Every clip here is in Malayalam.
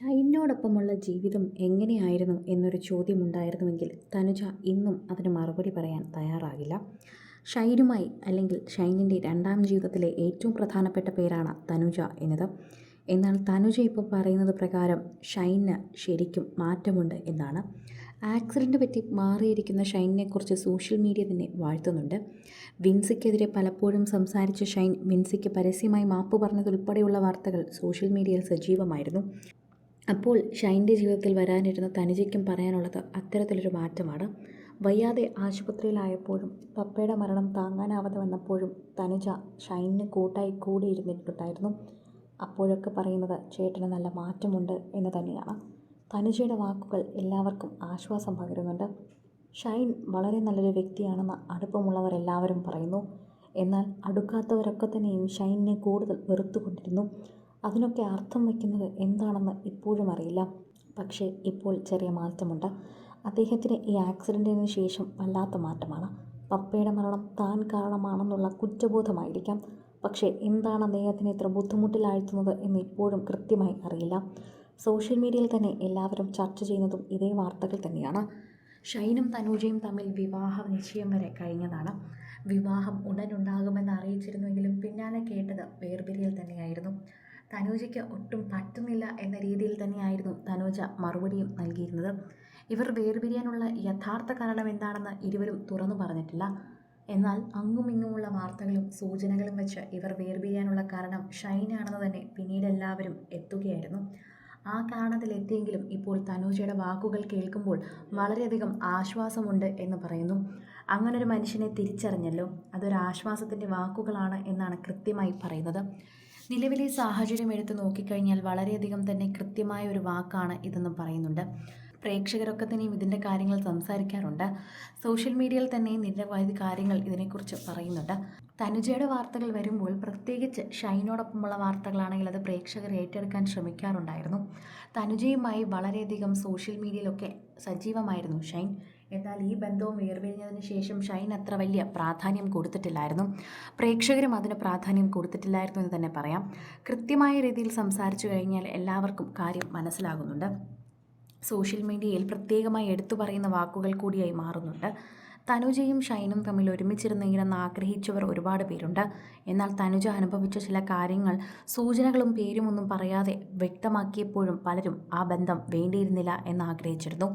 ഷൈനിനോടൊപ്പമുള്ള ജീവിതം എങ്ങനെയായിരുന്നു എന്നൊരു ചോദ്യമുണ്ടായിരുന്നുവെങ്കിൽ തനുജ ഇന്നും അതിന് മറുപടി പറയാൻ തയ്യാറാകില്ല. ഷൈനുമായി അല്ലെങ്കിൽ ഷൈനിന്റെ രണ്ടാം ജീവിതത്തിലെ ഏറ്റവും പ്രധാനപ്പെട്ട പേരാണ് തനുജ എന്നത്. എന്നാൽ തനുജ ഇപ്പോൾ പറയുന്നത് പ്രകാരം ഷൈന് ശരിക്കും മാറ്റമുണ്ട് എന്നാണ്. ആക്സിഡന്റ് പറ്റി മാറിയിരിക്കുന്ന ഷൈനിനെക്കുറിച്ച് സോഷ്യൽ മീഡിയ തന്നെ വാഴ്ത്തുന്നുണ്ട്. വിൻസിക്കെതിരെ പലപ്പോഴും സംസാരിച്ച ഷൈൻ വിൻസിക്ക് പരസ്യമായി മാപ്പ് പറഞ്ഞതുൾപ്പെടെയുള്ള വാർത്തകൾ സോഷ്യൽ മീഡിയയിൽ സജീവമായിരുന്നു. അപ്പോൾ ഷൈന്റെ ജീവിതത്തിൽ വരാനിരുന്ന തനുജയ്ക്കും പറയാനുള്ളത് അത്തരത്തിലൊരു മാറ്റമാണ്. വയ്യാതെ ആശുപത്രിയിലായപ്പോഴും പപ്പയുടെ മരണം താങ്ങാനാവാതെ വന്നപ്പോഴും തനുജ ഷൈനിന് കൂട്ടായി കൂടിയിരുന്നിട്ടുണ്ടായിരുന്നു. അപ്പോഴൊക്കെ പറയുന്നത് ചേട്ടന് നല്ല മാറ്റമുണ്ട് എന്ന് തന്നെയാണ്. തനുജയുടെ വാക്കുകൾ എല്ലാവർക്കും ആശ്വാസം പകരുന്നുണ്ട്. ഷൈൻ വളരെ നല്ലൊരു വ്യക്തിയാണെന്ന് അടുപ്പമുള്ളവരെല്ലാവരും പറയുന്നു. എന്നാൽ അടുക്കാത്തവരൊക്കെ തന്നെയും ഷൈനിനെ കൂടുതൽ വെറുത്തുകൊണ്ടിരുന്നു. അതിനൊക്കെ അർത്ഥം വയ്ക്കുന്നത് എന്താണെന്ന് ഇപ്പോഴും അറിയില്ല. പക്ഷേ ഇപ്പോൾ ചെറിയ മാറ്റമുണ്ട്. അദ്ദേഹത്തിന് ഈ ആക്സിഡന്റിന് ശേഷം വല്ലാത്ത മാറ്റമാണ്. പപ്പയുടെ മരണം താൻ കാരണമാണെന്നുള്ള കുറ്റബോധമായിരിക്കാം. പക്ഷേ എന്താണ് അദ്ദേഹത്തിനെ ഇത്ര ബുദ്ധിമുട്ടിലാഴ്ത്തുന്നത് എന്ന് ഇപ്പോഴും കൃത്യമായി അറിയില്ല. സോഷ്യൽ മീഡിയയിൽ തന്നെ എല്ലാവരും ചർച്ച ചെയ്യുന്നതും ഇതേ വാർത്തകൾ തന്നെയാണ്. ഷൈനും തനൂജയും തമ്മിൽ വിവാഹ നിശ്ചയം വരെ കഴിഞ്ഞതാണ്. വിവാഹം ഉടനുണ്ടാകുമെന്ന് അറിയിച്ചിരുന്നുവെങ്കിലും പിന്നാലെ കേട്ടത് വേർപിരിയൽ തന്നെയായിരുന്നു. തനൂജയ്ക്ക് ഒട്ടും പറ്റുന്നില്ല എന്ന രീതിയിൽ തന്നെയായിരുന്നു തനൂജ മറുപടിയും നൽകിയിരുന്നത്. ഇവർ വേർപിരിയാനുള്ള യഥാർത്ഥ കാരണം എന്താണെന്ന് ഇരുവരും തുറന്നു പറഞ്ഞിട്ടില്ല. എന്നാൽ അങ്ങും ഇങ്ങുമുള്ള വാർത്തകളും സൂചനകളും വെച്ച് ഇവർ വേർപിരിയാനുള്ള കാരണം ഷൈനാണെന്ന് തന്നെ പിന്നീട് എല്ലാവരും എത്തുകയായിരുന്നു. ആ കാരണത്തിലെത്തിയെങ്കിലും ഇപ്പോൾ തനൂജയുടെ വാക്കുകൾ കേൾക്കുമ്പോൾ വളരെയധികം ആശ്വാസമുണ്ട് എന്ന് പറയുന്നു. അങ്ങനൊരു മനുഷ്യനെ തിരിച്ചറിഞ്ഞല്ലോ. അതൊരു ആശ്വാസത്തിന്റെ വാക്കുകളാണ് എന്നാണ് കൃത്യമായി പറയുന്നത്. നിലവിലെ സാഹചര്യം എടുത്ത് നോക്കിക്കഴിഞ്ഞാൽ വളരെയധികം തന്നെ കൃത്യമായ ഒരു വാക്കാണ് ഇതെന്ന് പറയുന്നുണ്ട്. പ്രേക്ഷകരൊക്കെ തന്നെയും ഇതിന്റെ കാര്യങ്ങൾ സംസാരിക്കാറുണ്ട്. സോഷ്യൽ മീഡിയയിൽ തന്നെ നിരവധി കാര്യങ്ങൾ ഇതിനെക്കുറിച്ച് പറയുന്നുണ്ട്. തനുജയുടെ വാർത്തകൾ വരുമ്പോൾ പ്രത്യേകിച്ച് ഷൈനോടൊപ്പമുള്ള വാർത്തകളാണെങ്കിൽ അത് പ്രേക്ഷകർ ഏറ്റെടുക്കാൻ ശ്രമിക്കാറുണ്ടായിരുന്നു. തനുജയുമായി വളരെയധികം സോഷ്യൽ മീഡിയയിലൊക്കെ സജീവമായിരുന്നു ഷൈൻ. എന്നാൽ ഈ ബന്ധവും വേർപിരിഞ്ഞതിന് ശേഷം ഷൈൻ അത്ര വലിയ പ്രാധാന്യം കൊടുത്തിട്ടില്ലായിരുന്നു. പ്രേക്ഷകരും അതിന് പ്രാധാന്യം കൊടുത്തിട്ടില്ലായിരുന്നു എന്ന് തന്നെ പറയാം. കൃത്യമായ രീതിയിൽ സംസാരിച്ചു കഴിഞ്ഞാൽ എല്ലാവർക്കും കാര്യം മനസ്സിലാകുന്നുണ്ട്. സോഷ്യൽ മീഡിയയിൽ പ്രത്യേകമായി എടുത്തു പറയുന്ന വാക്കുകൾ കൂടിയായി മാറുന്നുണ്ട്. തനുജയും ഷൈനും തമ്മിൽ ഒരുമിച്ചിരുന്നെങ്കിലെന്ന് ആഗ്രഹിച്ചവർ ഒരുപാട് പേരുണ്ട്. എന്നാൽ തനുജ അനുഭവിച്ച ചില കാര്യങ്ങൾ സൂചനകളും പേരുമൊന്നും പറയാതെ വ്യക്തമാക്കിയപ്പോഴും പലരും ആ ബന്ധം വേണ്ടിയിരുന്നില്ല എന്ന് ആഗ്രഹിച്ചിരുന്നു.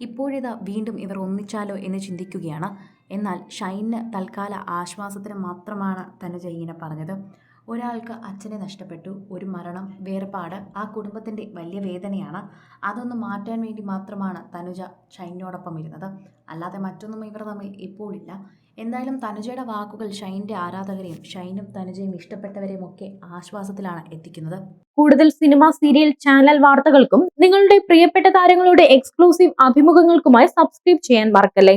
ഇപ്പോഴിതാ വീണ്ടും ഇവർ ഒന്നിച്ചാലോ എന്ന് ചിന്തിക്കുകയാണ്. എന്നാൽ ഷൈനിന് തൽക്കാല ആശ്വാസത്തിന് മാത്രമാണ് തനുജ ഇങ്ങനെ പറഞ്ഞത്. ഒരാൾക്ക് അച്ഛനെ നഷ്ടപ്പെട്ടു ഒരു മരണം വേർപാട് ആ കുടുംബത്തിന്റെ വലിയ വേദനയാണ്. അതൊന്ന് മാറ്റാൻ വേണ്ടി മാത്രമാണ് തനുജ ഷൈനോടൊപ്പം ഇരുന്നത്. അല്ലാതെ മറ്റൊന്നും ഇവർ തമ്മിൽ ഇപ്പോഴില്ല. എന്തായാലും തനുജയുടെ വാക്കുകൾ ഷൈന്റെ ആരാധകരെയും ഷൈനും തനുജയും ഇഷ്ടപ്പെട്ടവരെയും ഒക്കെ ആശ്വാസത്തിലാണ് എത്തിക്കുന്നത്. കൂടുതൽ സിനിമ സീരിയൽ ചാനൽ വാർത്തകൾക്കും നിങ്ങളുടെ പ്രിയപ്പെട്ട താരങ്ങളുടെ എക്സ്ക്ലൂസീവ് അഭിമുഖങ്ങൾക്കുമായി സബ്സ്ക്രൈബ് ചെയ്യാൻ മറക്കല്ലേ?